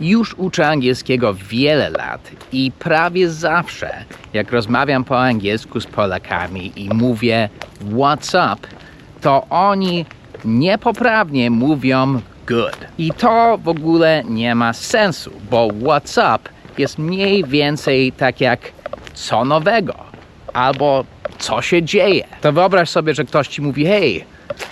Już uczę angielskiego wiele lat i prawie zawsze, jak rozmawiam po angielsku z Polakami i mówię what's up, to oni niepoprawnie mówią good. I to w ogóle nie ma sensu, bo what's up jest mniej więcej tak jak co nowego albo co się dzieje. To wyobraź sobie, że ktoś ci mówi hej,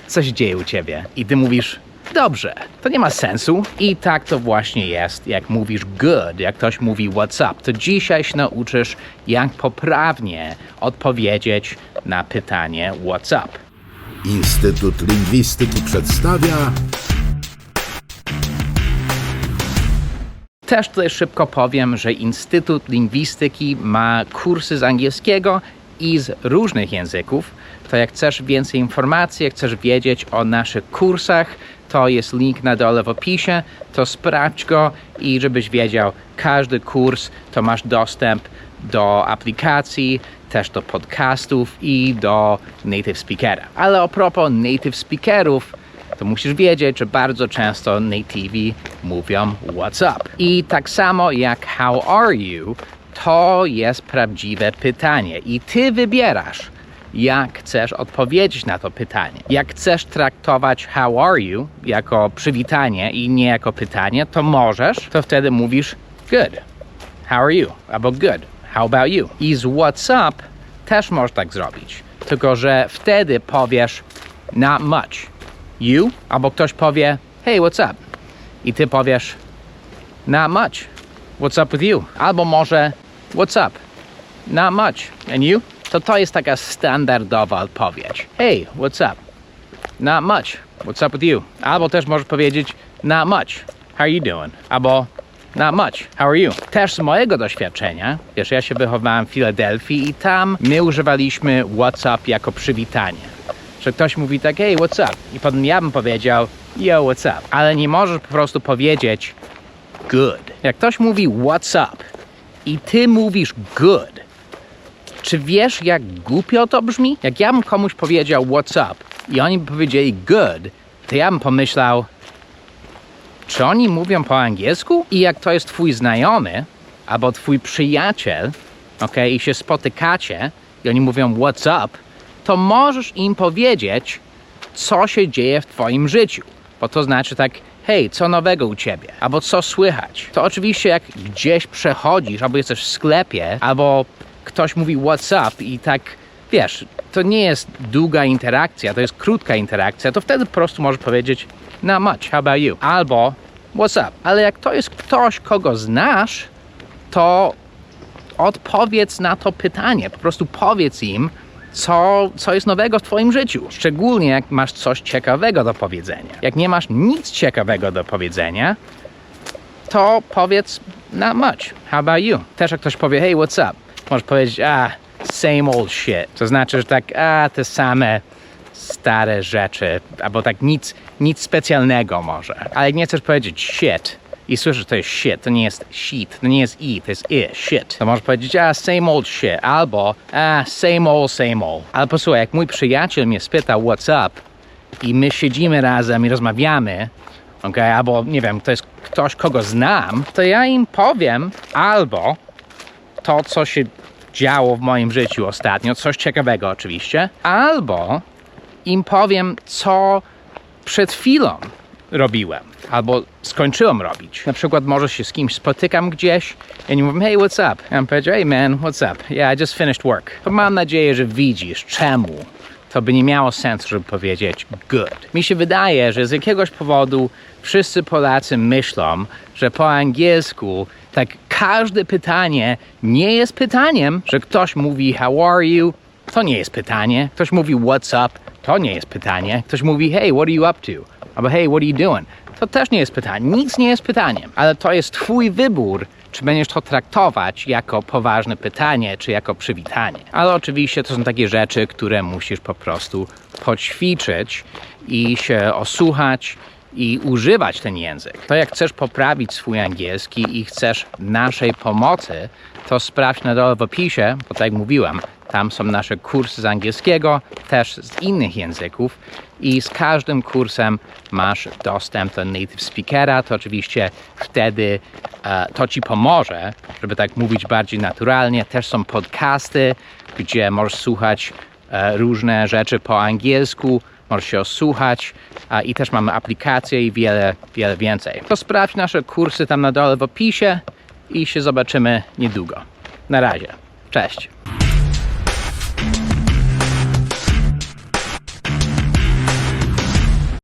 co się dzieje u ciebie? I ty mówisz Dobrze, to nie ma sensu. I tak to właśnie jest, jak mówisz good, jak ktoś mówi what's up. To dzisiaj się nauczysz, jak poprawnie odpowiedzieć na pytanie what's up. Instytut Lingwistyki przedstawia Też tutaj szybko powiem, że Instytut Lingwistyki ma kursy z angielskiego i z różnych języków. To jak chcesz więcej informacji, jak chcesz wiedzieć o naszych kursach, to jest link na dole w opisie, to sprawdź go i żebyś wiedział, każdy kurs to masz dostęp do aplikacji, też do podcastów i do native speakera. Ale a propos native speakerów, to musisz wiedzieć, że bardzo często nativi mówią what's up. I tak samo jak how are you, to jest prawdziwe pytanie i ty wybierasz, jak chcesz odpowiedzieć na to pytanie. Jak chcesz traktować how are you jako przywitanie i nie jako pytanie, to możesz, to wtedy mówisz good. How are you? Albo good. How about you? I z what's up też możesz tak zrobić. Tylko, że wtedy powiesz not much. You? Albo ktoś powie hey, what's up? I ty powiesz not much. What's up with you? Albo może what's up? Not much. And you? To to jest taka standardowa odpowiedź. Hey, what's up? Not much. What's up with you? Albo też możesz powiedzieć not much. How are you doing? Albo not much. How are you? Też z mojego doświadczenia, wiesz, ja się wychowałem w Filadelfii i tam my używaliśmy what's up jako przywitanie. Że ktoś mówi tak, hey, what's up? I potem ja bym powiedział, yo, what's up? Ale nie możesz po prostu powiedzieć good. Jak ktoś mówi what's up i ty mówisz good, czy wiesz, jak głupio to brzmi? Jak ja bym komuś powiedział what's up i oni by powiedzieli good, to ja bym pomyślał, czy oni mówią po angielsku? I jak to jest twój znajomy albo twój przyjaciel, ok, i się spotykacie i oni mówią what's up, to możesz im powiedzieć, co się dzieje w twoim życiu. Bo to znaczy tak, hej, co nowego u ciebie? Albo co słychać? To oczywiście jak gdzieś przechodzisz, albo jesteś w sklepie, albo ktoś mówi what's up i tak, wiesz, to nie jest długa interakcja, to jest krótka interakcja, to wtedy po prostu możesz powiedzieć not much, how about you? Albo what's up? Ale jak to jest ktoś, kogo znasz, to odpowiedz na to pytanie. Po prostu powiedz im, co, co jest nowego w Twoim życiu. Szczególnie jak masz coś ciekawego do powiedzenia. Jak nie masz nic ciekawego do powiedzenia, to powiedz not much. How about you? Też jak ktoś powie, hey, what's up? Możesz powiedzieć, ah, same old shit. To znaczy, że tak, a, te same stare rzeczy, albo tak nic, nic specjalnego może. Ale nie chcesz powiedzieć shit i słyszysz, to jest shit, to nie jest shit, to nie jest i, to jest i, shit. To możesz powiedzieć, a, same old shit, albo, a, same old, same old. Ale posłuchaj, jak mój przyjaciel mnie spytał what's up i my siedzimy razem i rozmawiamy, okay, albo, nie wiem, to jest ktoś, kogo znam, to ja im powiem albo to, co się działo w moim życiu ostatnio, coś ciekawego oczywiście, albo im powiem, co przed chwilą robiłem, albo skończyłem robić. Na przykład może się z kimś spotykam gdzieś i oni mówią, hey, what's up? Ja powiedział, hey man, what's up? Yeah, I just finished work. To mam nadzieję, że widzisz, czemu to by nie miało sensu, żeby powiedzieć good. Mi się wydaje, że z jakiegoś powodu wszyscy Polacy myślą, że po angielsku tak każde pytanie nie jest pytaniem, że ktoś mówi how are you, to nie jest pytanie. Ktoś mówi what's up, to nie jest pytanie. Ktoś mówi hey, what are you up to? Albo hey, what are you doing? To też nie jest pytanie. Nic nie jest pytaniem, ale to jest twój wybór, czy będziesz to traktować jako poważne pytanie, czy jako przywitanie. Ale oczywiście to są takie rzeczy, które musisz po prostu poćwiczyć i się osłuchać i używać ten język. To jak chcesz poprawić swój angielski i chcesz naszej pomocy, to sprawdź na dole w opisie, bo tak jak mówiłem, tam są nasze kursy z angielskiego, też z innych języków i z każdym kursem masz dostęp do native speakera. To oczywiście wtedy e, to ci pomoże, żeby tak mówić bardziej naturalnie. Też są podcasty, gdzie możesz słuchać e, różne rzeczy po angielsku, możesz się osłuchać i też mamy aplikacje i wiele, wiele więcej. To sprawdź nasze kursy tam na dole w opisie i się zobaczymy niedługo. Na razie. Cześć.